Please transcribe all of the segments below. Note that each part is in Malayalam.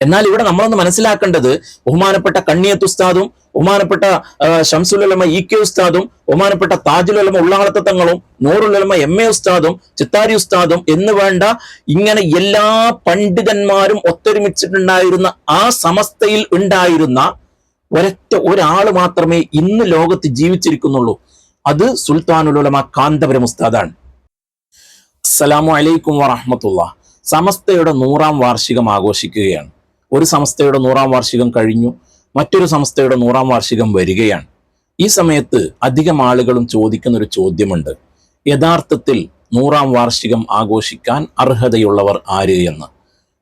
എന്നാൽ ഇവിടെ നമ്മളൊന്ന് മനസ്സിലാക്കേണ്ടത് ബഹുമാനപ്പെട്ട കണ്ണിയത്ത് ഉസ്താദും ബഹുമാനപ്പെട്ട ഷംസുൽ ഷംസുലുലമ ഇ കെ ഉസ്താദും ബഹുമാനപ്പെട്ട താജുലമ ഉള്ളാളത്ത തങ്ങളും നൂറുലമ എം എ ഉസ്താദും ചിത്താരി ഉസ്താദും എന്ന് വേണ്ട ഇങ്ങനെ എല്ലാ പണ്ഡിതന്മാരും ഒത്തൊരുമിച്ചിട്ടുണ്ടായിരുന്ന ആ സമസ്തയിൽ ഉണ്ടായിരുന്ന ഒരൊറ്റ ഒരാൾ മാത്രമേ ഇന്ന് ലോകത്ത് ജീവിച്ചിരിക്കുന്നുള്ളൂ. അത് സുൽത്താനുലമ കാന്തപുരം ഉസ്താദാണ്. അസ്സലാമു അലൈക്കും വറഹമത്തുള്ള. സമസ്തയുടെ നൂറാം വാർഷികം ആഘോഷിക്കുകയാണ്. ഒരു സംസ്ഥയുടെ നൂറാം വാർഷികം കഴിഞ്ഞു മറ്റൊരു സംസ്ഥയുടെ നൂറാം വാർഷികം വരികയാണ്. ഈ സമയത്ത് അധികം ആളുകളും ചോദിക്കുന്ന ഒരു ചോദ്യമുണ്ട്. യഥാർത്ഥത്തിൽ നൂറാം വാർഷികം ആഘോഷിക്കാൻ അർഹതയുള്ളവർ ആര് എന്ന്.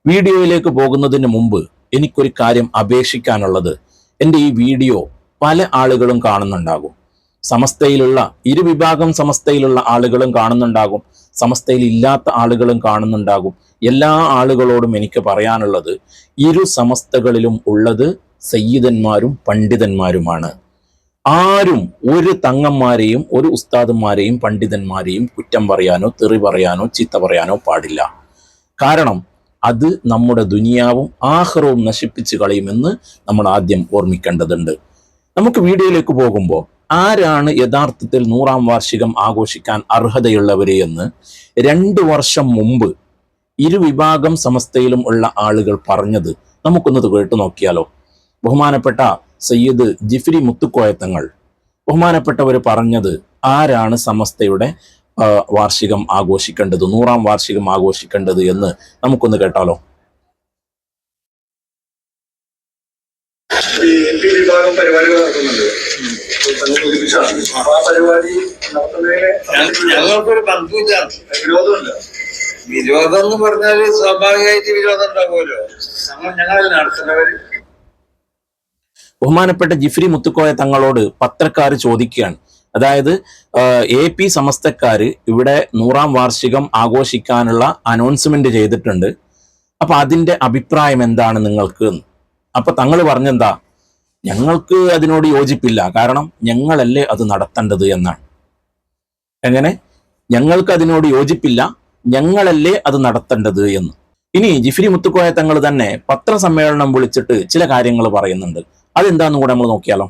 വീഡിയോയിലേക്ക് പോകുന്നതിന് മുമ്പ് എനിക്കൊരു കാര്യം അപേക്ഷിക്കാനുള്ളത്. എന്റെ ഈ വീഡിയോ പല ആളുകളും കാണുന്നുണ്ടാകും. സമസ്തയിലുള്ള ഇരുവിഭാഗം സമസ്തയിലുള്ള ആളുകളും കാണുന്നുണ്ടാകും. സമസ്തയിൽ ഇല്ലാത്ത ആളുകളും കാണുന്നുണ്ടാകും. എല്ലാ ആളുകളോടും എനിക്ക് പറയാനുള്ളത് ഇരു സമസ്തകളിലും ഉള്ളത് സയ്യിദന്മാരും പണ്ഡിതന്മാരുമാണ്. ആരും ഒരു തങ്ങന്മാരെയും ഒരു ഉസ്താദന്മാരെയും പണ്ഡിതന്മാരെയും കുറ്റം പറയാനോ തെറി പറയാനോ ചീത്ത പറയാനോ പാടില്ല. കാരണം അത് നമ്മുടെ ദുനിയാവും ആഹ്റവും നശിപ്പിച്ച് കളയുമെന്ന് നമ്മൾ ആദ്യം ഓർമ്മിക്കേണ്ടതുണ്ട്. നമുക്ക് വീഡിയോയിലേക്ക് പോകുമ്പോൾ ആരാണ് യഥാർത്ഥത്തിൽ നൂറാം വാർഷികം ആഘോഷിക്കാൻ അർഹതയുള്ളവരെ എന്ന് രണ്ട് വർഷം മുമ്പ് ഇരുവിഭാഗം സമസ്തയിലും ഉള്ള ആളുകൾ പറഞ്ഞത് നമുക്കൊന്ന് കേട്ടു നോക്കിയാലോ? ബഹുമാനപ്പെട്ട സയ്യിദ് ജിഫ്രി മുത്തുക്കോയത്തങ്ങൾ. ബഹുമാനപ്പെട്ടവർ പറഞ്ഞത് ആരാണ് സമസ്തയുടെ വാർഷികം ആഘോഷിക്കേണ്ടത് നൂറാം വാർഷികം ആഘോഷിക്കേണ്ടത് എന്ന് നമുക്കൊന്ന് കേട്ടാലോ? വിഭാഗം പരിപാടികൾ നടത്തുന്നുണ്ട് തന്നെ സൂചിപ്പിച്ചതാണ് അപ്പൊ ആ പരിപാടി നടത്തുന്നതിന് ഞങ്ങൾക്കൊരു ബന്ധുവില്ല വിരോധമില്ല വിരോധം എന്ന് പറഞ്ഞാൽ സ്വാഭാവികമായിട്ട് വിരോധം ഉണ്ടാവുമല്ലോ. ഞങ്ങൾ ഞങ്ങളിൽ നടത്തുന്നവര്? ബഹുമാനപ്പെട്ട ജിഫ്രി മുത്തുക്കോയ തങ്ങളോട് പത്രക്കാർ ചോദിക്കുകയാണ്. അതായത് എ പി സമസ്തക്കാർ ഇവിടെ നൂറാം വാർഷികം ആഘോഷിക്കാനുള്ള അനൗൺസ്മെന്റ് ചെയ്തിട്ടുണ്ട്. അപ്പൊ അതിന്റെ അഭിപ്രായം എന്താണ് നിങ്ങൾക്ക്. അപ്പൊ തങ്ങൾ പറഞ്ഞെന്താ? ഞങ്ങൾക്ക് അതിനോട് യോജിപ്പില്ല. കാരണം ഞങ്ങളല്ലേ അത് നടത്തേണ്ടത് എന്നാണ്. എങ്ങനെ? ഞങ്ങൾക്ക് അതിനോട് യോജിപ്പില്ല. ഞങ്ങളല്ലേ അത് നടത്തേണ്ടത് എന്ന്. ഇനി ജിഫിരി മുത്തുക്കോയ തങ്ങൾ തന്നെ പത്രസമ്മേളനം വിളിച്ചിട്ട് ചില കാര്യങ്ങൾ പറയുന്നുണ്ട്. അതെന്താന്ന് കൂടെ നമ്മൾ നോക്കിയാലോ?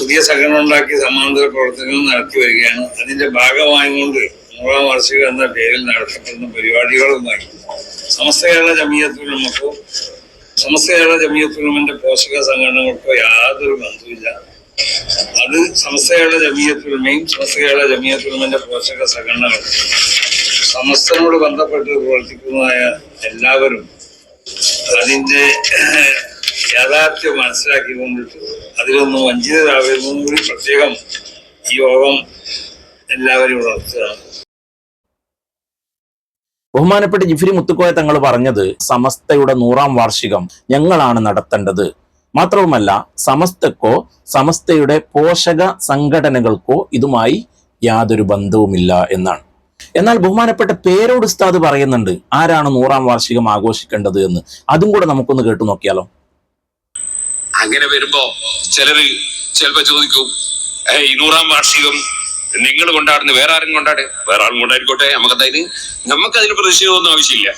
പുതിയ സംഘടന ഉണ്ടാക്കി സമാന്തര പ്രവർത്തനങ്ങൾ നടത്തി വരികയാണ്. അതിന്റെ ഭാഗമായുകൊണ്ട് നൂറാം വാർഷികം എന്ന പേരിൽ നടത്തപ്പെടുന്ന പരിപാടികളുമായി സമസ്ത കേരള ജമീയത്തിൽ സമസ്ത കേരള ജമീയത്തുലമിന്റെ പോഷക സംഘടനകൾക്കോ യാതൊരു ബന്ധവുമില്ല. അത് സമസ്തകേരള ജമീയത്തുലമയും സമസ്തകേരള ജമീയത്തുലമിന്റെ പോഷക സംഘടനകളും സമസ്തനോട് ബന്ധപ്പെട്ട് പ്രവർത്തിക്കുന്നതായ എല്ലാവരും അതിന്റെ യാഥാർത്ഥ്യം മനസ്സിലാക്കിക്കൊണ്ടിട്ട് അതിലൊന്നും വഞ്ചിതരാകരുതെന്നും കൂടി പ്രത്യേകം യോഗം എല്ലാവരും ഉണർത്തുകയാണ്. ബഹുമാനപ്പെട്ട ജിഫിരി മുത്തുക്കോയ തങ്ങൾ പറഞ്ഞത് സമസ്തയുടെ നൂറാം വാർഷികം ഞങ്ങളാണ് നടത്തേണ്ടത്. മാത്രവുമല്ല സമസ്തക്കോ സമസ്തയുടെ പോഷക സംഘടനകൾക്കോ ഇതുമായി യാതൊരു ബന്ധവുമില്ല എന്നാണ്. എന്നാൽ ബഹുമാനപ്പെട്ട പേരോട് ഉസ്താദ് പറയുന്നുണ്ട് ആരാണ് നൂറാം വാർഷികം ആഘോഷിക്കേണ്ടത് എന്ന്. അതും കൂടെ നമുക്കൊന്ന് കേട്ടു നോക്കിയാലോ. അങ്ങനെ വരുമ്പോ ചിലര് ചിലപ്പോ ചോദിക്കും നൂറാം വാർഷികം നിങ്ങൾ കൊണ്ടാടുന്നു വേറെ ആരും കൊണ്ടാടെ? വേറെ ആരും കൊണ്ടായിരിക്കോട്ടെ നമുക്കതിന് നമുക്ക് അതിന് പ്രതിഷേധമൊന്നും ആവശ്യമില്ല.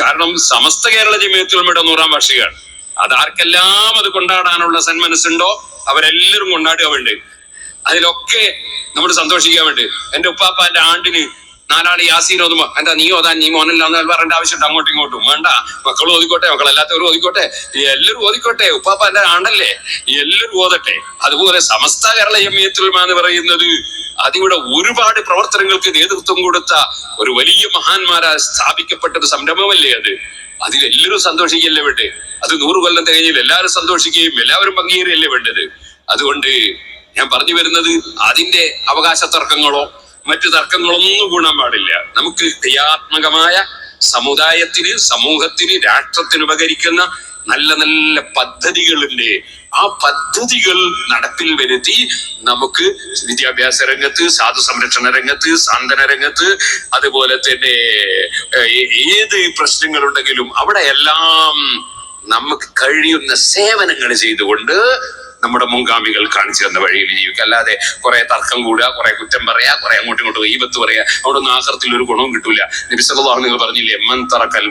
കാരണം സമസ്ത കേരള ജമീയത്തുലമയുടെ നൂറാം വാർഷികമാണ്. അതാർക്കെല്ലാം അത് കൊണ്ടാടാനുള്ള സന്മനസ്സുണ്ടോ? അവരെല്ലാവരും കൊണ്ടാടുക വേണ്ടത് അതിലൊക്കെ നമ്മൾ സന്തോഷിക്കാൻ വേണ്ടി എന്റെ ഉപ്പാപ്പാന്റെ ആണ്ടിന് നാലാൾ യാസീൻ ഓതുമ്പോ എന്താ നീ ഓതാൻ നീ മോനല്ല എന്ന് പറയേണ്ട ആവശ്യമുണ്ട്. അങ്ങോട്ടും ഇങ്ങോട്ടും. വേണ്ട. മക്കൾ ഓതിക്കോട്ടെ മക്കളല്ലാത്തവരും ഓതിക്കോട്ടെ. എല്ലാവരും ഓതിക്കോട്ടെ. ഉപ്പാപ്പാന്റെ ആണ്ടല്ലേ എല്ലാവരും ഓതട്ടെ. അതുപോലെ സമസ്ത കേരള എം എന്ന് പറയുന്നത് അതിവിടെ ഒരുപാട് പ്രവർത്തനങ്ങൾക്ക് നേതൃത്വം കൊടുത്ത ഒരു വലിയ മഹാന്മാരാ സ്ഥാപിക്കപ്പെട്ട ഒരു സംരംഭമല്ലേ അത്? അതിലെല്ലാവരും സന്തോഷിക്കല്ലേ വേണ്ടേ അത് നൂറ് കൊല്ലം തികഞ്ഞിൽ എല്ലാവരും സന്തോഷിക്കുകയും എല്ലാവരും പങ്കുചേരുകയല്ലേ വേണ്ടത്? അതുകൊണ്ട് ഞാൻ പറഞ്ഞു വരുന്നത് അതിന്റെ അവകാശ തർക്കങ്ങളോ മറ്റു തർക്കങ്ങളൊന്നും ഗുണം പാടില്ല. നമുക്ക് ക്രിയാത്മകമായ സമുദായത്തിന് സമൂഹത്തിന് രാഷ്ട്രത്തിന് ഉപകരിക്കുന്ന നല്ല നല്ല പദ്ധതികളുണ്ട് ആ പദ്ധതികൾ നടപ്പിൽ വരുത്തി നമുക്ക് വിദ്യാഭ്യാസ രംഗത്ത് സാധു സംരക്ഷണ രംഗത്ത് സാന്ത്വന രംഗത്ത് അതുപോലെ തന്നെ ഏത് പ്രശ്നങ്ങളുണ്ടെങ്കിലും അവിടെ എല്ലാം നമുക്ക് കഴിയുന്ന സേവനങ്ങൾ ചെയ്തുകൊണ്ട് നമ്മുടെ മുൻഗാമികൾ കാണിച്ചു തന്ന വഴിയിൽ ജീവിക്കുക. അല്ലാതെ കുറെ തർക്കം കൂടുക കുറെ കുറ്റം പറയാ കുറെ അങ്ങോട്ടും ഇങ്ങോട്ടും ഈപത്ത് പറയാ. അവിടെ ഒന്നും ആഖിറത്തിൽ ഒരു ഗുണവും കിട്ടൂല. നബിസല്ലാഹു നിങ്ങൾ പറഞ്ഞില്ലേ മൻ തറക്കൽ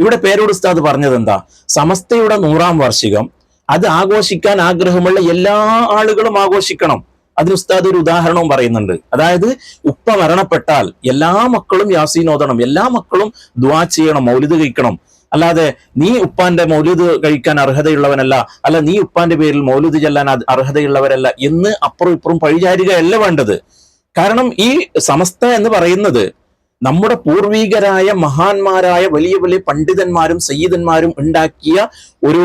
ഇവിടെ പേരോട് ഉസ്താദ് പറഞ്ഞത് എന്താ? സമസ്തയുടെ നൂറാം വാർഷികം അത് ആഘോഷിക്കാൻ ആഗ്രഹമുള്ള എല്ലാ ആളുകളും ആഘോഷിക്കണം. അതിന് ഉസ്താദ് ഒരു ഉദാഹരണവും പറയുന്നുണ്ട്. അതായത് ഉപ്പ മരണപ്പെട്ടാൽ എല്ലാ മക്കളും യാസീൻ ഓതണം എല്ലാ മക്കളും ദ്വാ ചെയ്യണം മൗലിദ് കഴിക്കണം. അല്ലാതെ നീ ഉപ്പാന്റെ മൗലൂദ് കഴിക്കാൻ അർഹതയുള്ളവനല്ല അല്ല നീ ഉപ്പാന്റെ പേരിൽ മൗലൂദ് ചെല്ലാൻ അർഹതയുള്ളവരല്ല എന്ന് അപ്പുറം ഇപ്പുറം പഴിചാരികയല്ല വേണ്ടത്. കാരണം ഈ സമസ്ത എന്ന് പറയുന്നത് നമ്മുടെ പൂർവീകരായ മഹാന്മാരായ വലിയ വലിയ പണ്ഡിതന്മാരും സയ്യിദന്മാരും ഉണ്ടാക്കിയ ഒരു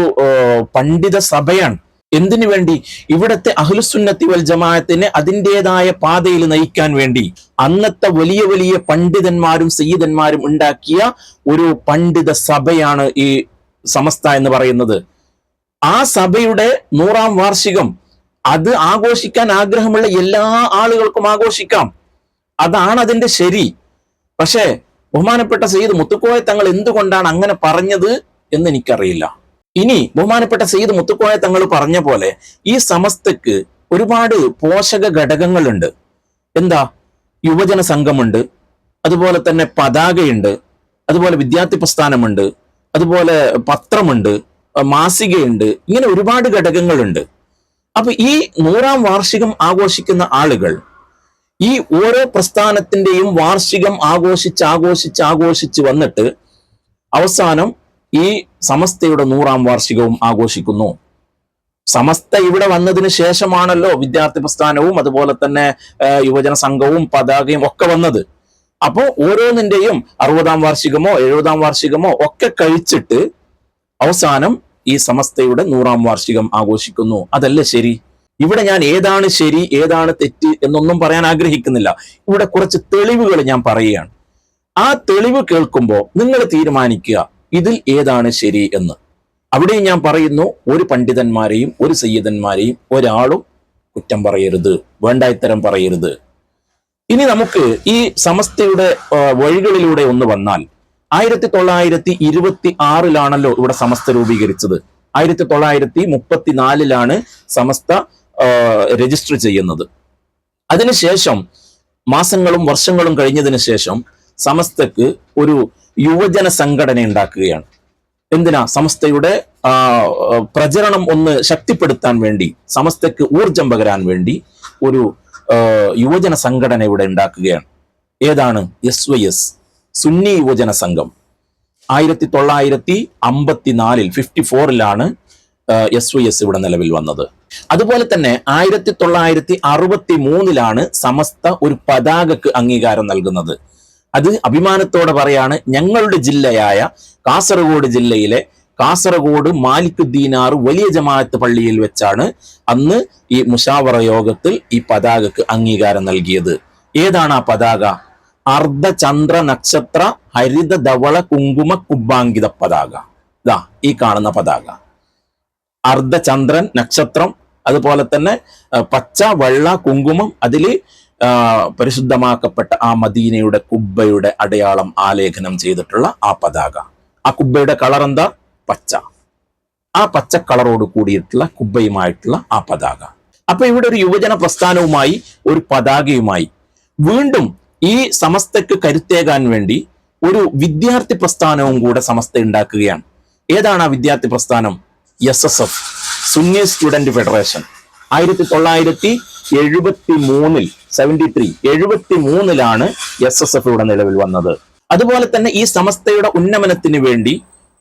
പണ്ഡിത സഭയാണ്. എന്തിനു വേണ്ടി? ഇവിടത്തെ അഹ്ലുസുന്നത്തി വൽ ജമാഅത്തിനെ അതിന്റെതായ പാതയിൽ നയിക്കാൻ വേണ്ടി. അന്നത്തെ വലിയ വലിയ പണ്ഡിതന്മാരും സയ്യിദന്മാരും ഉണ്ടാക്കിയ ഒരു പണ്ഡിത സഭയാണ് ഈ സമസ്ത എന്ന് പറയുന്നത്. ആ സഭയുടെ നൂറാം വാർഷികം അത് ആഘോഷിക്കാൻ ആഗ്രഹമുള്ള എല്ലാ ആളുകൾക്കും ആഘോഷിക്കാം. അതാണ് അതിന്റെ ശരി. പക്ഷേ ബഹുമാനപ്പെട്ട സയ്യിദ് മുത്തുക്കോയ തങ്ങൾ എന്തുകൊണ്ടാണ് അങ്ങനെ പറഞ്ഞത് എന്ന് എനിക്കറിയില്ല ഇനി ബഹുമാനപ്പെട്ട സെയ്ദ് മുത്തുക്കോയ തങ്ങൾ പറഞ്ഞ പോലെ ഈ സമസ്തക്ക് ഒരുപാട് പോഷക ഘടകങ്ങളുണ്ട്. എന്താ? യുവജന സംഘമുണ്ട്. അതുപോലെ തന്നെ പതാകയുണ്ട്. അതുപോലെ വിദ്യാർത്ഥി പ്രസ്ഥാനമുണ്ട്. അതുപോലെ പത്രമുണ്ട്. മാസികയുണ്ട്. ഇങ്ങനെ ഒരുപാട് ഘടകങ്ങളുണ്ട്. അപ്പൊ ഈ നൂറാം വാർഷികം ആഘോഷിക്കുന്ന ആളുകൾ ഈ ഓരോ പ്രസ്ഥാനത്തിന്റെയും വാർഷികം ആഘോഷിച്ച് ആഘോഷിച്ച് ആഘോഷിച്ച് വന്നിട്ട് അവസാനം ഈ സമസ്തയുടെ നൂറാം വാർഷികവും ആഘോഷിക്കുന്നു. സമസ്ത ഇവിടെ വന്നതിന് ശേഷമാണല്ലോ വിദ്യാർത്ഥി പ്രസ്ഥാനവും അതുപോലെ തന്നെ യുവജന സംഘവും പതാകയും ഒക്കെ വന്നത്. അപ്പോ ഓരോന്നിന്റെയും അറുപതാം വാർഷികമോ എഴുപതാം വാർഷികമോ ഒക്കെ കഴിച്ചിട്ട് അവസാനം ഈ സമസ്തയുടെ നൂറാം വാർഷികം ആഘോഷിക്കുന്നു. അതല്ലേ ശരി? ഇവിടെ ഞാൻ ഏതാണ് ശരി ഏതാണ് തെറ്റ് എന്നൊന്നും പറയാൻ ആഗ്രഹിക്കുന്നില്ല. ഇവിടെ കുറച്ച് തെളിവുകൾ ഞാൻ പറയുകയാണ്. ആ തെളിവ് കേൾക്കുമ്പോൾ നിങ്ങൾ തീരുമാനിക്കുക. ഇതിൽ ഏതാണ് ശരി എന്ന്. അവിടെ ഞാൻ പറയുന്നു ഒരു പണ്ഡിതന്മാരെയും ഒരു സയ്യിദന്മാരെയും ഒരാളും കുറ്റം പറയരുത് വേണ്ട ഇത്തരം പറയരുത്. ഇനി നമുക്ക് ഈ സമസ്തയുടെ വഴികളിലൂടെ ഒന്ന് വന്നാൽ ആയിരത്തി തൊള്ളായിരത്തി ഇരുപത്തി ആറിലാണല്ലോ ഇവിടെ സമസ്ത രൂപീകരിച്ചത്. ആയിരത്തി തൊള്ളായിരത്തി മുപ്പത്തിനാലിലാണ് സമസ്ത രജിസ്റ്റർ ചെയ്യുന്നത്. അതിനുശേഷം മാസങ്ങളും വർഷങ്ങളും കഴിഞ്ഞതിന് ശേഷം സമസ്തക്ക് ഒരു യുവജന സംഘടന ഉണ്ടാക്കുകയാണ്. എന്തിനാ? സമസ്തയുടെ പ്രചരണം ഒന്ന് ശക്തിപ്പെടുത്താൻ വേണ്ടി സമസ്തയ്ക്ക് ഊർജം പകരാൻ വേണ്ടി ഒരു യുവജന സംഘടന ഇവിടെ ഉണ്ടാക്കുകയാണ്. ഏതാണ്? എസ് വൈ എസ് സുന്നി യുവജന സംഘം. ആയിരത്തി തൊള്ളായിരത്തി അമ്പത്തിനാലിൽ ഫിഫ്റ്റി ഫോറിലാണ് എസ് വൈ എസ് ഇവിടെ നിലവിൽ വന്നത്. അതുപോലെ തന്നെ ആയിരത്തി തൊള്ളായിരത്തി അറുപത്തി മൂന്നിലാണ് സമസ്ത ഒരു പതാകക്ക് അംഗീകാരം നൽകുന്നത്. അത് അഭിമാനത്തോടെ പറയാണ് ഞങ്ങളുടെ ജില്ലയായ കാസർഗോഡ് ജില്ലയിലെ കാസർഗോഡ് മാലിക്കുദ്ദീനാർ വലിയ ജമാഅത്ത് പള്ളിയിൽ വെച്ചാണ് അന്ന് ഈ മുഷാവറ യോഗത്തിൽ ഈ പതാകക്ക് അംഗീകാരം നൽകിയത്. ഏതാണ് ആ പതാക? അർദ്ധചന്ദ്ര നക്ഷത്ര ഹരിത ധവള കുങ്കുമ കുബ്ബാങ്കിത പതാക. ഇതാ ഈ കാണുന്ന പതാക. അർദ്ധചന്ദ്രൻ നക്ഷത്രം അതുപോലെ തന്നെ പച്ച വെള്ള കുങ്കുമം അതിൽ ആ, പരിശുദ്ധമാക്കപ്പെട്ട ആ മദീനയുടെ കുബ്ബയുടെ അടയാളം ആലേഖനം ചെയ്തിട്ടുള്ള ആ പതാക. ആ കുബ്ബയുടെ കളർ എന്താ? പച്ച. ആ പച്ച കളറോട് കൂടിയിട്ടുള്ള കുബ്ബയുമായിട്ടുള്ള ആ പതാക. അപ്പൊ ഇവിടെ ഒരു യുവജന പ്രസ്ഥാനവുമായി ഒരു പതാകയുമായി വീണ്ടും ഈ സമസ്തയ്ക്ക് കരുത്തേകാൻ വേണ്ടി ഒരു വിദ്യാർത്ഥി പ്രസ്ഥാനവും കൂടെ സമസ്ത ഉണ്ടാക്കുകയാണ്. ഏതാണ് ആ വിദ്യാർത്ഥി പ്രസ്ഥാനം? S S F Sunni student federation ആയിരത്തി തൊള്ളായിരത്തി എഴുപത്തി മൂന്നിൽ സെവന്റി ത്രീ എഴുപത്തി മൂന്നിലാണ് എസ് എസ് എഫ് ഇവിടെ നിലവിൽ വന്നത്. അതുപോലെ തന്നെ ഈ സമസ്തയുടെ ഉന്നമനത്തിന് വേണ്ടി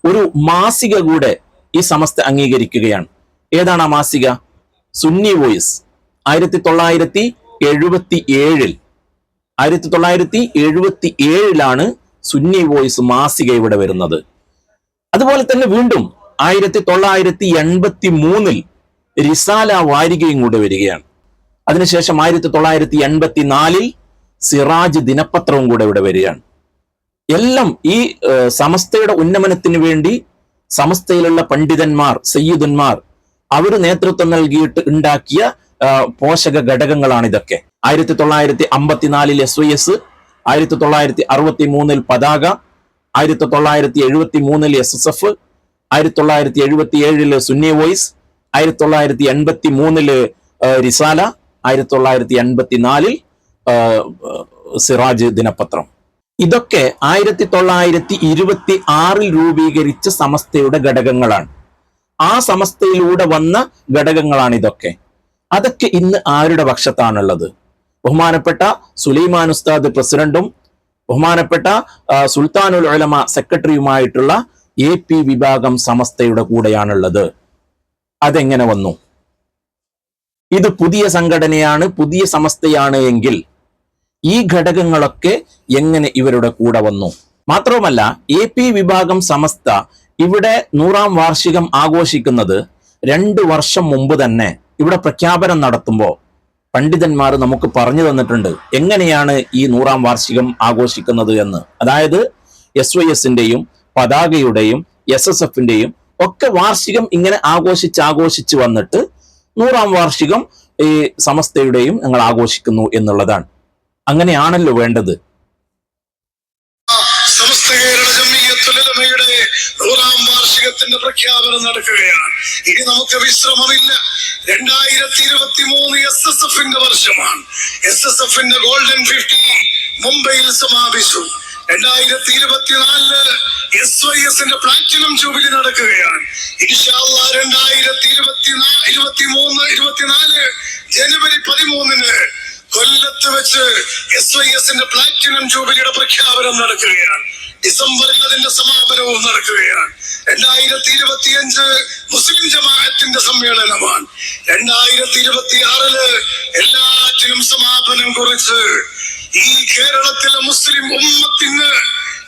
ഒരു മാസിക കൂടെ ഈ സമസ്ത അംഗീകരിക്കുകയാണ്. ഏതാണ് ആ മാസിക? സുന്നി വോയിസ്. ആയിരത്തി തൊള്ളായിരത്തി എഴുപത്തി ഏഴിൽ ആയിരത്തി തൊള്ളായിരത്തി എഴുപത്തി ഏഴിലാണ് സുന്നി വോയിസ് മാസിക ഇവിടെ വരുന്നത്. അതുപോലെ തന്നെ വീണ്ടും ആയിരത്തി തൊള്ളായിരത്തി എൺപത്തി മൂന്നിൽ റിസാല വാരികയും കൂടെ വരികയാണ്. അതിനുശേഷം ആയിരത്തി തൊള്ളായിരത്തി എൺപത്തി നാലിൽ സിറാജ് ദിനപത്രവും കൂടെ ഇവിടെ വരികയാണ്. എല്ലാം ഈ സമസ്തയുടെ ഉന്നമനത്തിന് വേണ്ടി സമസ്തയിലുള്ള പണ്ഡിതന്മാർ സയ്യിദന്മാർ അവർ നേതൃത്വം നൽകിയിട്ട് ഉണ്ടാക്കിയ പോഷക ഘടകങ്ങളാണ് ഇതൊക്കെ ആയിരത്തി തൊള്ളായിരത്തി അമ്പത്തിനാലിൽ എസ് വൈ എസ് ആയിരത്തി തൊള്ളായിരത്തി അറുപത്തി മൂന്നിൽ പതാക ആയിരത്തി തൊള്ളായിരത്തി എഴുപത്തി മൂന്നിൽ എസ് എസ് എഫ് ആയിരത്തി തൊള്ളായിരത്തി എഴുപത്തി ഏഴിൽ സുന്നി വോയിസ് ആയിരത്തി തൊള്ളായിരത്തി എൺപത്തി മൂന്നിൽ റിസാല ആയിരത്തി തൊള്ളായിരത്തി എൺപത്തി നാലിൽ സിറാജ് ദിനപത്രം. ഇതൊക്കെ ആയിരത്തി തൊള്ളായിരത്തി ഇരുപത്തി ആറിൽ രൂപീകരിച്ച സമസ്തയുടെ ഘടകങ്ങളാണ്. ആ സമസ്തയിലൂടെ വന്ന ഘടകങ്ങളാണ് ഇതൊക്കെ. അതൊക്കെ ഇന്ന് ആരുടെ പക്ഷത്താണുള്ളത്? ബഹുമാനപ്പെട്ട സുലൈമാൻ ഉസ്താദ് പ്രസിഡന്റും ബഹുമാനപ്പെട്ട സുൽത്താനുൽ ഉലമ സെക്രട്ടറിയുമായിട്ടുള്ള എ പി വിഭാഗം സമസ്തയുടെ കൂടെയാണുള്ളത്. അതെങ്ങനെ വന്നു? ഇത് പുതിയ സംഘടനയാണ് പുതിയ സമസ്തയാണ് എങ്കിൽ ഈ ഘടകങ്ങളൊക്കെ എങ്ങനെ ഇവരുടെ കൂടെ വന്നു? മാത്രവുമല്ല എ പി വിഭാഗം സമസ്ത ഇവിടെ നൂറാം വാർഷികം ആഘോഷിക്കുന്നത് രണ്ട് വർഷം മുമ്പ് തന്നെ ഇവിടെ പ്രഖ്യാപനം നടത്തുമ്പോൾ പണ്ഡിതന്മാർ നമുക്ക് പറഞ്ഞു തന്നിട്ടുണ്ട്. എങ്ങനെയാണ് ഈ നൂറാം വാർഷികം ആഘോഷിക്കുന്നത് എന്ന്. അതായത് എസ് വൈ എസിന്റെയും പതാകയുടെയും എസ് എസ് എഫിന്റെയും ഒക്കെ വാർഷികം ഇങ്ങനെ ആഘോഷിച്ച് ആഘോഷിച്ച് വന്നിട്ട് നൂറാം വാർഷികം ഈ സമസ്തയുടെയും ഞങ്ങൾ ആഘോഷിക്കുന്നു എന്നുള്ളതാണ്. അങ്ങനെയാണല്ലോ വേണ്ടത്. സമസ്ത കേരള ജമിയത്തുലമയുടെ നൂറാം വാർഷികത്തിന്റെ പ്രഖ്യാപനം നടക്കുകയാണ്. ഇനി നമുക്ക് വിശ്രമമില്ല. രണ്ടായിരത്തി ഇരുപത്തി മൂന്ന് എസ് എസ് എഫിന്റെ വർഷമാണ് എസ് എസ് എഫിന്റെ ഗോൾഡൻ ഫിഫ്റ്റി മുംബൈയിൽ സമാപിച്ചു. രണ്ടായിരത്തി ഇരുപത്തിനാലിൽ എസ് വൈ എസിന്റെ പ്ലാറ്റിനം ജൂബിലി നടക്കുകയാണ്. ഇൻഷാല്ല രണ്ടായിരത്തി ഇരുപത്തി ഇരുപത്തി മൂന്ന് ഇരുപത്തിനാല് ജനുവരി പതിമൂന്നിന് കൊല്ലത്ത് വെച്ച് എസ് വൈ എസിന്റെ പ്ലാറ്റിനം ജൂബിലിയുടെ പ്രഖ്യാപനം നടക്കുകയാണ്. ഡിസംബറിൽ അതിന്റെ സമാപനവും നടക്കുകയാണ്. രണ്ടായിരത്തി ഇരുപത്തിയഞ്ച് മുസ്ലിം ജമാഅത്തിന്റെ സമ്മേളനമാണ്. രണ്ടായിരത്തി ഇരുപത്തി ആറിൽ എല്ലാറ്റിനും സമാപനം കുറിച്ച് ഈ കേരളത്തിലെ മുസ്ലിം ഉമ്മത്തിന്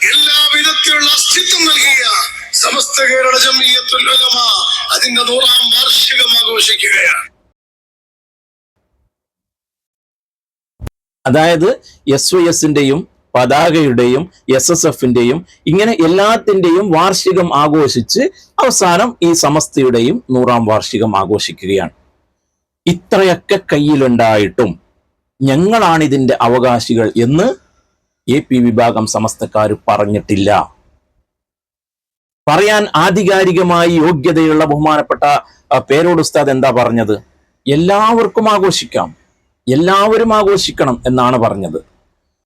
എല്ലാ വിധത്തിലുള്ള അസ്തിത്വം നൽകിയ സമസ്ത കേരള ജമീയത്തുൽ ഉലമ അതിന്റെ നൂറാം വാർഷികം ആഘോഷിക്കുകയാണ്. അതായത് എസ് വൈ എസിന്റെയും പതാകയുടെയും എസ് എസ് എഫിന്റെയും ഇങ്ങനെ എല്ലാത്തിന്റെയും വാർഷികം ആഘോഷിച്ച് അവസാനം ഈ സമസ്തയുടെയും നൂറാം വാർഷികം ആഘോഷിക്കുകയാണ്. ഇത്രയൊക്കെ കയ്യിലുണ്ടായിട്ടും ഞങ്ങളാണ് ഇതിന്റെ അവകാശികൾ എന്ന് എ പി വിഭാഗം സമസ്തക്കാർ പറഞ്ഞിട്ടില്ല. പറയാൻ ആധികാരികമായി യോഗ്യതയുള്ള ബഹുമാനപ്പെട്ട പേരോട് ഉസ്താദ് എന്താ പറഞ്ഞത്? എല്ലാവർക്കും ആഘോഷിക്കാം. എല്ലാവരും ആഘോഷിക്കണം എന്നാണ് പറഞ്ഞത്.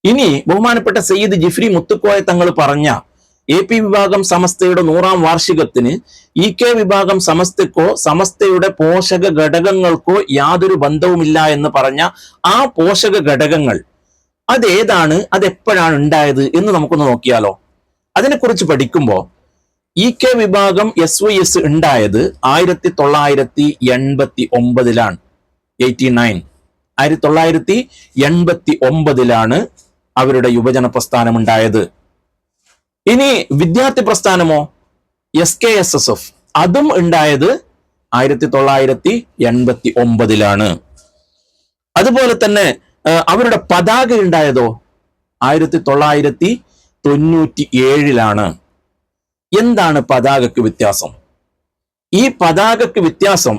ഇനി ബഹുമാനപ്പെട്ട സയ്യിദ് ജിഫ്രി മുത്തുക്കോയ തങ്ങൾ പറഞ്ഞ എ പി വിഭാഗം സമസ്തയുടെ നൂറാം വാർഷികത്തിന് ഇ കെ വിഭാഗം സമസ്തക്കോ സമസ്തയുടെ പോഷക ഘടകങ്ങൾക്കോ യാതൊരു ബന്ധവുമില്ല എന്ന് പറഞ്ഞ ആ പോഷക ഘടകങ്ങൾ അതേതാണ് അതെപ്പോഴാണ് ഉണ്ടായത് എന്ന് നമുക്കൊന്ന് നോക്കിയാലോ. അതിനെക്കുറിച്ച് പഠിക്കുമ്പോൾ ഇ കെ വിഭാഗം എസ് വൈ എസ് ഉണ്ടായത് ആയിരത്തി തൊള്ളായിരത്തി എൺപത്തി ഒമ്പതിലാണ് എയ്റ്റി നയൻ. ആയിരത്തി തൊള്ളായിരത്തി എൺപത്തി ഒമ്പതിലാണ് അവരുടെ യുവജന പ്രസ്ഥാനം ഉണ്ടായത് ഇനി വിദ്യാർത്ഥി പ്രസ്ഥാനമോ? S K S S F അതും ഉണ്ടായത് ആയിരത്തി തൊള്ളായിരത്തി എൺപത്തി ഒമ്പതിലാണ് അതുപോലെ തന്നെ അവരുടെ പതാക ഉണ്ടായതോ? ആയിരത്തി തൊള്ളായിരത്തി തൊണ്ണൂറ്റി ഏഴിലാണ് എന്താണ് പതാകക്ക് വ്യത്യാസം? ഈ പതാകക്ക് വ്യത്യാസം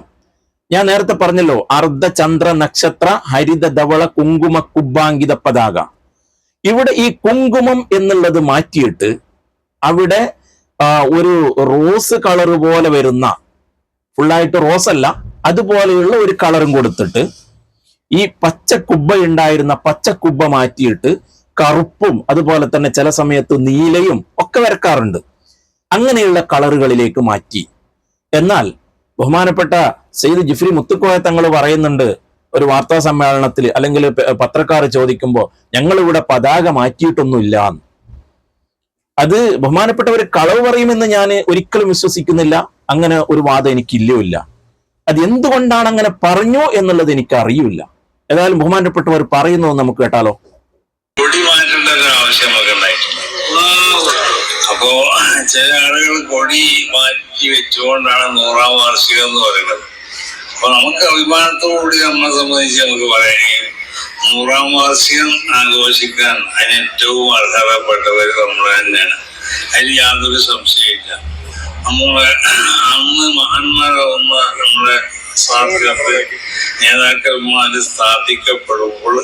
ഞാൻ നേരത്തെ പറഞ്ഞല്ലോ അർദ്ധചന്ദ്ര നക്ഷത്ര ഹരിത ധവള കുങ്കുമ കുബ്ബാങ്കിത പതാക. ഇവിടെ ഈ കുങ്കുമം എന്നുള്ളത് മാറ്റിയിട്ട് അവിടെ ഒരു റോസ് കളർ പോലെ വരുന്ന ഫുള്ളായിട്ട് റോസ് അല്ല അതുപോലെയുള്ള ഒരു കളറും കൊടുത്തിട്ട് ഈ പച്ച കുബ്ബ ഉണ്ടായിരുന്ന പച്ച കുബ്ബ മാറ്റിയിട്ട് കറുപ്പും അതുപോലെ തന്നെ ചില സമയത്ത് നീലയും ഒക്കെ വരക്കാറുണ്ട് അങ്ങനെയുള്ള കളറുകളിലേക്ക് മാറ്റി എന്നാൽ ബഹുമാനപ്പെട്ട സെയ്ദ് ജിഫ്രി മുത്തുക്കോയ തങ്ങൾ പറയുന്നുണ്ട് ഒരു വാർത്താ സമ്മേളനത്തിൽ അല്ലെങ്കിൽ പത്രക്കാർ ചോദിക്കുമ്പോൾ ഞങ്ങളിവിടെ പതാക മാറ്റിയിട്ടൊന്നുമില്ല. അത് ബഹുമാനപ്പെട്ടവർ കളവ് പറയുമെന്ന് ഞാൻ ഒരിക്കലും വിശ്വസിക്കുന്നില്ല. അങ്ങനെ ഒരു വാദം എനിക്കില്ലുമില്ല അത് എന്തുകൊണ്ടാണ് അങ്ങനെ പറഞ്ഞു എന്നുള്ളത് എനിക്ക് അറിയില്ല ഏതായാലും ബഹുമാനപ്പെട്ടവർ പറയുന്നു നമുക്ക് കേട്ടാലോ? അപ്പോ ചില ആളുകൾ കൊടി മാറ്റി വെച്ചുകൊണ്ടാണ് നൂറാം വാർഷികം എന്ന് പറയുന്നത്. അപ്പൊ നമുക്ക് അഭിമാനത്തോടുകൂടി നമ്മളെ സംബന്ധിച്ച് നമുക്ക് പറയാൻ നൂറാം വാർഷികം ആഘോഷിക്കാൻ അതിന് ഏറ്റവും അർഹതപ്പെട്ടവർ നമ്മൾ തന്നെയാണ്. അതിൽ യാതൊരു സംശയമില്ല നമ്മൾ അന്ന് മഹാന്മാരാവുന്ന ഒന്ന് നമ്മളെ നേതാക്കന്മാര് സ്ഥാപിക്കപ്പെടുമ്പോൾ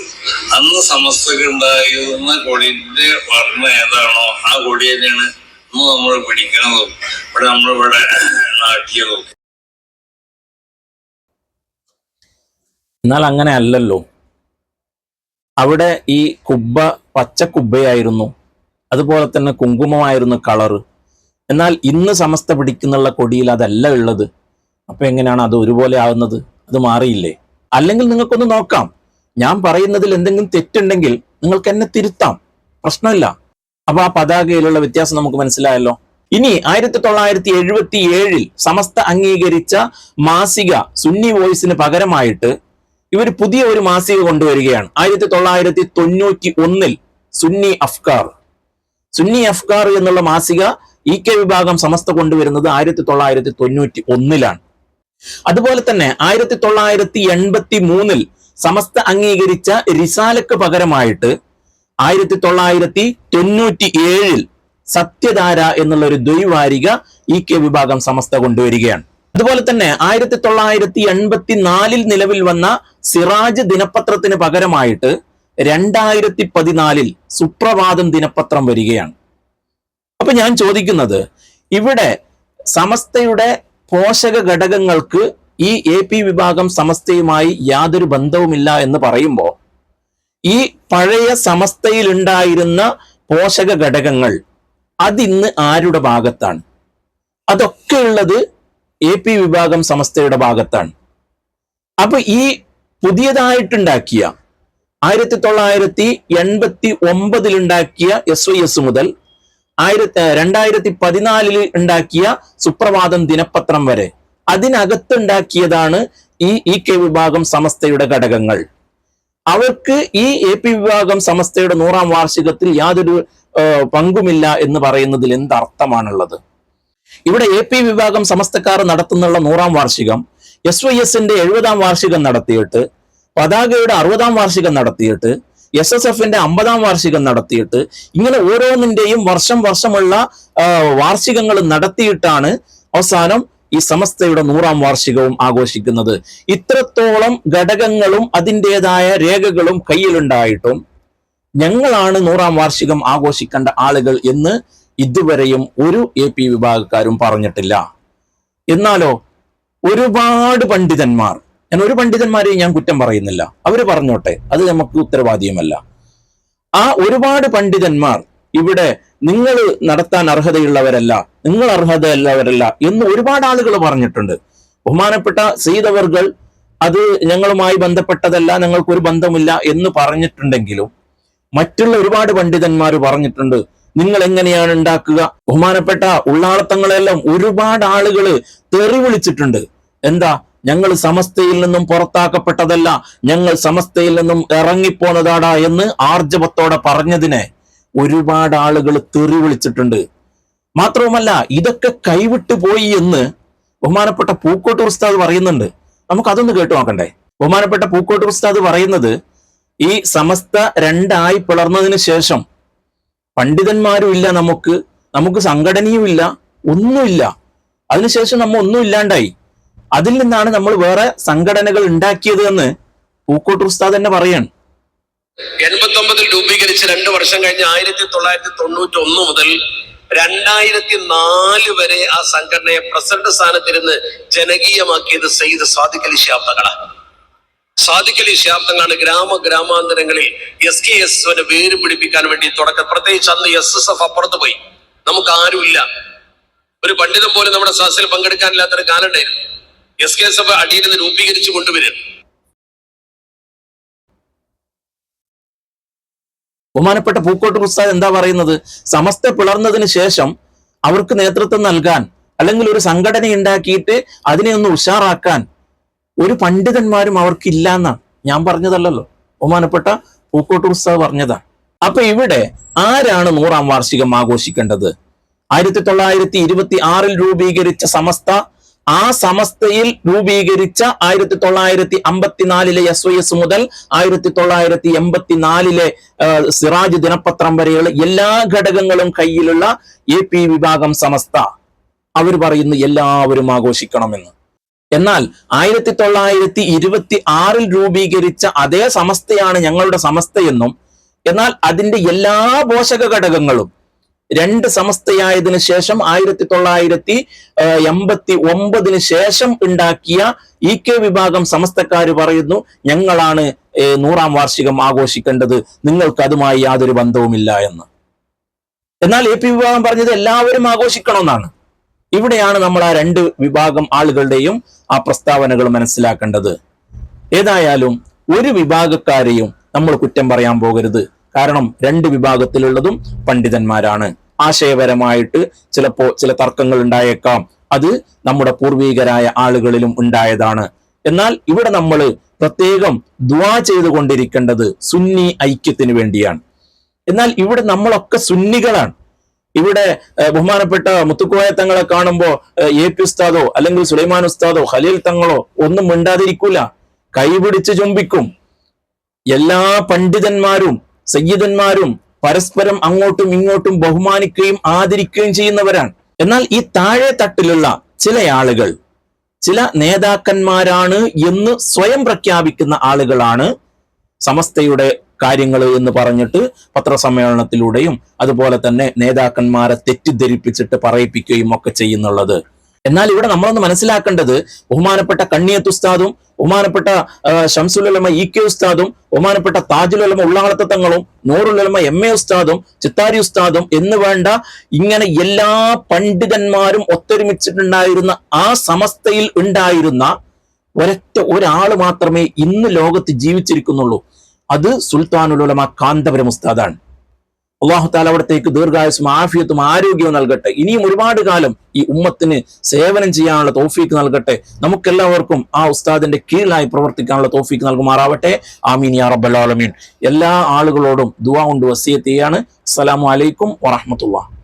അന്ന് സമസ്തക്ക് ഉണ്ടായിരുന്ന കൊടിന്റെ വർണ ഏതാണോ ആ കൊടി തന്നെയാണ് നമ്മൾ പിടിക്കണതും. ഇവിടെ നമ്മളിവിടെ നാട്ടിയതും. എന്നാൽ അങ്ങനെ അല്ലല്ലോ. അവിടെ ഈ കുബ്ബ പച്ച കുബ്ബയായിരുന്നു. അതുപോലെ തന്നെ കുങ്കുമമായിരുന്നു കളറ്. എന്നാൽ ഇന്ന് സമസ്ത പിടിക്കുന്നുള്ള കൊടിയിൽ അതല്ല ഉള്ളത്. അപ്പൊ എങ്ങനെയാണ് അത് ഒരുപോലെ ആവുന്നത്? അത് മാറിയില്ലേ? അല്ലെങ്കിൽ നിങ്ങൾക്കൊന്ന് നോക്കാം. ഞാൻ പറയുന്നതിൽ എന്തെങ്കിലും തെറ്റുണ്ടെങ്കിൽ നിങ്ങൾക്ക് എന്നെ തിരുത്താം. പ്രശ്നമില്ല. അപ്പൊ ആ പതാകയിലുള്ള വ്യത്യാസം നമുക്ക് മനസ്സിലായല്ലോ. ഇനി ആയിരത്തി തൊള്ളായിരത്തി എഴുപത്തി ഏഴിൽ സമസ്ത അംഗീകരിച്ച മാസിക സുന്നി വോയിസിന് പകരമായിട്ട് ഇവർ പുതിയ ഒരു മാസിക കൊണ്ടുവരികയാണ്. ആയിരത്തി തൊള്ളായിരത്തി തൊണ്ണൂറ്റി ഒന്നിൽ സുന്നി അഫ്കാർ. സുന്നി അഫ്കാർ എന്നുള്ള മാസിക ഇ കെ വിഭാഗം സമസ്ത കൊണ്ടുവരുന്നത് ആയിരത്തി തൊള്ളായിരത്തി തൊണ്ണൂറ്റി ഒന്നിലാണ് അതുപോലെ തന്നെ ആയിരത്തി തൊള്ളായിരത്തി എൺപത്തി മൂന്നിൽ സമസ്ത അംഗീകരിച്ച റിസാലക്ക് പകരമായിട്ട് ആയിരത്തി തൊള്ളായിരത്തി തൊണ്ണൂറ്റി ഏഴിൽ സത്യധാര എന്നുള്ള ഒരു ദ്വൈവാരിക ഇ കെ വിഭാഗം സമസ്ത കൊണ്ടുവരികയാണ്. അതുപോലെ തന്നെ ആയിരത്തി തൊള്ളായിരത്തി എൺപത്തി നാലിൽ നിലവിൽ വന്ന സിറാജ് ദിനപത്രത്തിന് പകരമായിട്ട് രണ്ടായിരത്തി പതിനാലിൽ സുപ്രഭാതം ദിനപത്രം വരികയാണ്. അപ്പൊ ഞാൻ ചോദിക്കുന്നത് ഇവിടെ സമസ്തയുടെ പോഷക ഘടകങ്ങൾക്ക് ഈ എ പി വിഭാഗം സമസ്തയുമായി യാതൊരു ബന്ധവുമില്ല എന്ന് പറയുമ്പോൾ ഈ പഴയ സമസ്തയിലുണ്ടായിരുന്ന പോഷക ഘടകങ്ങൾ അതിന്ന് ആരുടെ ഭാഗത്താണ്? അതൊക്കെ ഉള്ളത് എ പി വിഭാഗം സമസ്തയുടെ ഭാഗത്താണ്. അപ്പൊ ഈ പുതിയതായിട്ടുണ്ടാക്കിയ ആയിരത്തി തൊള്ളായിരത്തി എൺപത്തി ഒമ്പതിൽ ഉണ്ടാക്കിയ എസ് വൈ എസ് മുതൽ ആയിരത്തി രണ്ടായിരത്തി പതിനാലിൽ ഉണ്ടാക്കിയ സുപ്രഭാതം ദിനപത്രം വരെ അതിനകത്തുണ്ടാക്കിയതാണ് ഈ ഇ കെ വിഭാഗം സമസ്തയുടെ ഘടകങ്ങൾ. അവർക്ക് ഈ എ പി വിഭാഗം സമസ്തയുടെ നൂറാം വാർഷികത്തിൽ യാതൊരു പങ്കുമില്ല എന്ന് പറയുന്നതിൽ എന്ത് അർത്ഥമാണുള്ളത്? ഇവിടെ എ പി വിഭാഗം സമസ്തക്കാർ നടത്തുന്നുള്ള നൂറാം വാർഷികം എസ് വൈ എസിന്റെ എഴുപതാം വാർഷികം നടത്തിയിട്ട് പതാകയുടെ അറുപതാം വാർഷികം നടത്തിയിട്ട് എസ് എസ് എഫിന്റെ അമ്പതാം വാർഷികം നടത്തിയിട്ട് ഇങ്ങനെ ഓരോന്നിന്റെയും വർഷം വർഷമുള്ള വാർഷികങ്ങൾ നടത്തിയിട്ടാണ് അവസാനം ഈ സമസ്തയുടെ നൂറാം വാർഷികവും ആഘോഷിക്കുന്നത്. ഇത്രത്തോളം ഘടകങ്ങളും അതിന്റെതായ രേഖകളും കയ്യിലുണ്ടായിട്ടും ഞങ്ങളാണ് നൂറാം വാർഷികം ആഘോഷിക്കേണ്ട ആളുകൾ എന്ന് ഇതുവരെയും ഒരു എ പി വിഭാഗക്കാരും പറഞ്ഞിട്ടില്ല. എന്നാലോ ഒരുപാട് പണ്ഡിതന്മാർ ഞാൻ ഒരു പണ്ഡിതന്മാരെയും ഞാൻ കുറ്റം പറയുന്നില്ല. അവർ പറഞ്ഞോട്ടെ അത് നമുക്ക് ഉത്തരവാദിയുമല്ല. ആ ഒരുപാട് പണ്ഡിതന്മാർ ഇവിടെ നിങ്ങൾ നടത്താൻ അർഹതയുള്ളവരല്ല നിങ്ങൾ അർഹതയുള്ളവരല്ല എന്ന് ഒരുപാട് ആളുകൾ പറഞ്ഞിട്ടുണ്ട്. ബഹുമാനപ്പെട്ട സീതവർകൾ അത് ഞങ്ങളുമായി ബന്ധപ്പെട്ടതല്ല ഞങ്ങൾക്കൊരു ബന്ധമില്ല എന്ന് പറഞ്ഞിട്ടുണ്ടെങ്കിലും മറ്റുള്ള ഒരുപാട് പണ്ഡിതന്മാർ പറഞ്ഞിട്ടുണ്ട് നിങ്ങൾ എങ്ങനെയാണ് ഉണ്ടാക്കുക? ബഹുമാനപ്പെട്ട ഉള്ളാളത്തങ്ങളെല്ലാം ഒരുപാട് ആളുകൾ തെറി വിളിച്ചിട്ടുണ്ട്. എന്താ? ഞങ്ങൾ സമസ്തയിൽ നിന്നും പുറത്താക്കപ്പെട്ടതല്ല ഞങ്ങൾ സമസ്തയിൽ നിന്നും ഇറങ്ങിപ്പോന്നതാടാ എന്ന് ആർജവത്തോടെ പറഞ്ഞതിനെ ഒരുപാട് ആളുകൾ തെറി വിളിച്ചിട്ടുണ്ട്. മാത്രവുമല്ല ഇതൊക്കെ കൈവിട്ടു പോയി എന്ന് ബഹുമാനപ്പെട്ട പൂക്കോട്ട് ഉസ്താദ് പറയുന്നുണ്ട്. നമുക്ക് അതൊന്ന് കേട്ടു നോക്കണ്ടേ? ബഹുമാനപ്പെട്ട പൂക്കോട്ട് ഉസ്താദ് പറയുന്നത് ഈ സമസ്ത രണ്ടായി പിളർന്നതിന് ശേഷം പണ്ഡിതന്മാരും ഇല്ല നമുക്ക്. നമുക്ക് സംഘടനയും ഇല്ല ഒന്നുമില്ല. അതിനുശേഷം നമ്മ ഒന്നും ഇല്ലാണ്ടായി. അതിൽ നിന്നാണ് നമ്മൾ വേറെ സംഘടനകൾ ഉണ്ടാക്കിയത് എന്ന് പൂക്കോട്ട് ഉസ്താദ് തന്നെ പറയാണ്. എൺപത്തി രൂപീകരിച്ച് രണ്ട് വർഷം കഴിഞ്ഞ് ആയിരത്തി മുതൽ രണ്ടായിരത്തി നാല് വരെ ആ സംഘടനയെ പ്രസിഡന്റ് സ്ഥാനത്തിരുന്ന് ജനകീയമാക്കിയത് സയ്യിദ് സ്വാദിഖലി അലി ശാബ്ദങ്ങളാണ് സാദിഖ് അലി ശാബ്ദങ്ങളാണ് ഗ്രാമ ഗ്രാമാന്തരങ്ങളിൽ എസ് കെ എസ് വേര് പിടിപ്പിക്കാൻ വേണ്ടി തുടക്കം. പ്രത്യേകിച്ച് അന്ന് എസ് എസ് എഫ് അപ്പുറത്ത് പോയി. നമുക്ക് ആരുമില്ല ഒരു പണ്ഡിതം പോലും നമ്മുടെ സദസ്സിൽ പങ്കെടുക്കാനില്ലാത്തൊരു കാലുണ്ടായിരുന്നു എസ് കെ എസ് എഫ് അടിയിൽ നിന്ന് രൂപീകരിച്ചു കൊണ്ടുവരും ബഹുമാനപ്പെട്ട പൂക്കോട്ട് ഉസ്താദ് എന്താ പറയുന്നത്? സമസ്ത പിളർന്നതിന് ശേഷം അവർക്ക് നേതൃത്വം നൽകാൻ അല്ലെങ്കിൽ ഒരു സംഘടന ഉണ്ടാക്കിയിട്ട് അതിനെ ഒന്ന് ഉഷാറാക്കാൻ ഒരു പണ്ഡിതന്മാരും അവർക്കില്ല എന്നാണ് ഞാൻ പറഞ്ഞതല്ലല്ലോ. ബഹുമാനപ്പെട്ട പൂക്കോട്ടൂർ സാഹ് പറഞ്ഞതാണ് അപ്പൊ ഇവിടെ ആരാണ് നൂറാം വാർഷികം ആഘോഷിക്കേണ്ടത്? ആയിരത്തി തൊള്ളായിരത്തി ഇരുപത്തി ആറിൽ രൂപീകരിച്ച സമസ്ത ആ സമസ്തയിൽ രൂപീകരിച്ച ആയിരത്തി തൊള്ളായിരത്തി അമ്പത്തിനാലിലെ എസ് ഒ എസ് മുതൽ ആയിരത്തി തൊള്ളായിരത്തി എൺപത്തിനാലിലെ സിറാജ് ദിനപത്രം വരെയുള്ള എല്ലാ ഘടകങ്ങളും കയ്യിലുള്ള എ പി വിഭാഗം സമസ്ത. അവർ പറയുന്നു എല്ലാവരും ആഘോഷിക്കണമെന്ന്. എന്നാൽ ആയിരത്തി തൊള്ളായിരത്തി ഇരുപത്തി ആറിൽ രൂപീകരിച്ച അതേ സമസ്തയാണ് ഞങ്ങളുടെ സമസ്തയെന്നും എന്നാൽ അതിന്റെ എല്ലാ പോഷക ഘടകങ്ങളും രണ്ട് സമസ്തയായതിനു ശേഷം ആയിരത്തി തൊള്ളായിരത്തി എൺപത്തി ഒമ്പതിന് ശേഷം ഉണ്ടാക്കിയ ഇ കെ വിഭാഗം സമസ്തക്കാർ പറയുന്നു ഞങ്ങളാണ് നൂറാം വാർഷികം ആഘോഷിക്കേണ്ടത് നിങ്ങൾക്ക് അതുമായി യാതൊരു ബന്ധവുമില്ല എന്ന്. എന്നാൽ എ പി വിഭാഗം പറഞ്ഞത് എല്ലാവരും ആഘോഷിക്കണമെന്നാണ്. ഇവിടെയാണ് നമ്മൾ ആ രണ്ട് വിഭാഗം ആളുകളുടെയും ആ പ്രസ്താവനകൾ മനസ്സിലാക്കേണ്ടത്. ഏതായാലും ഒരു വിഭാഗക്കാരെയും നമ്മൾ കുറ്റം പറയാൻ പോകരുത്. കാരണം രണ്ട് വിഭാഗത്തിലുള്ളതും പണ്ഡിതന്മാരാണ്. ആശയപരമായിട്ട് ചിലപ്പോ ചില തർക്കങ്ങൾ ഉണ്ടായേക്കാം. അത് നമ്മുടെ പൂർവീകരായ ആളുകളിലും ഉണ്ടായതാണ്. എന്നാൽ ഇവിടെ നമ്മൾ പ്രത്യേകം ദ്വാ ചെയ്തുകൊണ്ടിരിക്കേണ്ടത് സുന്നി ഐക്യത്തിന് വേണ്ടിയാണ്. എന്നാൽ ഇവിടെ നമ്മളൊക്കെ സുന്നികളാണ്. ഇവിടെ ബഹുമാനപ്പെട്ട മുത്തുക്കോയ തങ്ങളെ കാണുമ്പോൾ എ പി ഉസ്താദോ അല്ലെങ്കിൽ സുലൈമാൻ ഉസ്താദോ ഖലീൽ തങ്ങളോ ഒന്നും മിണ്ടാതിരിക്കൂല. കൈപിടിച്ച് ചുംബിക്കും. എല്ലാ പണ്ഡിതന്മാരും സയ്യിദന്മാരും പരസ്പരം അങ്ങോട്ടും ഇങ്ങോട്ടും ബഹുമാനിക്കുകയും ആദരിക്കുകയും ചെയ്യുന്നവരാണ്. എന്നാൽ ഈ താഴെ തട്ടിലുള്ള ചില ആളുകൾ ചില നേതാക്കന്മാരാണ് എന്ന് സ്വയം പ്രഖ്യാപിക്കുന്ന ആളുകളാണ് സമസ്തയുടെ കാര്യങ്ങൾ എന്ന് പറഞ്ഞിട്ട് പത്രസമ്മേളനത്തിലൂടെയും അതുപോലെ തന്നെ നേതാക്കന്മാരെ തെറ്റിദ്ധരിപ്പിച്ചിട്ട് പറയിപ്പിക്കുകയും ഒക്കെ ചെയ്യുന്നുള്ളത്. എന്നാൽ ഇവിടെ നമ്മളൊന്ന് മനസ്സിലാക്കേണ്ടത് ബഹുമാനപ്പെട്ട കണ്ണിയത്ത് ഉസ്താദും ബഹുമാനപ്പെട്ട ഷംസുലമ ഇ കെ ഉസ്താദും ബഹുമാനപ്പെട്ട താജുലമ ഉള്ളാളത്ത തങ്ങളും നൂറുലമ എം എ ഉസ്താദും ചിത്താരി ഉസ്താദും എന്ന് വേണ്ട ഇങ്ങനെ എല്ലാ പണ്ഡിതന്മാരും ഒത്തൊരുമിച്ചിട്ടുണ്ടായിരുന്ന ആ സമസ്തയിൽ ഉണ്ടായിരുന്ന ഒരൊറ്റ ഒരാൾ മാത്രമേ ഇന്ന് ലോകത്ത് ജീവിച്ചിരിക്കുന്നുള്ളൂ. അത് സുൽത്താനുലുലമ കാന്തപുരം ഉസ്താദാണ്. അള്ളാഹു താല അവിടത്തേക്ക് ദീർഘായുസും ആഫിയത്തും ആരോഗ്യവും നൽകട്ടെ. ഇനിയും ഒരുപാട് കാലം ഈ ഉമ്മത്തിന് സേവനം ചെയ്യാനുള്ള തോഫീക്ക് നൽകട്ടെ. നമുക്കെല്ലാവർക്കും ആ ഉസ്താദിന്റെ കീഴിലായി പ്രവർത്തിക്കാനുള്ള തോഫീക്ക് നൽകുമാറാവട്ടെ. ആമീൻ യാ റബ്ബൽ ആലമീൻ. എല്ലാ ആളുകളോടും ദുവാ കൊണ്ട് വസിയത്തെയാണ് അസ്സലാമു അലൈക്കും വറഹ്മത്തുള്ളാഹി.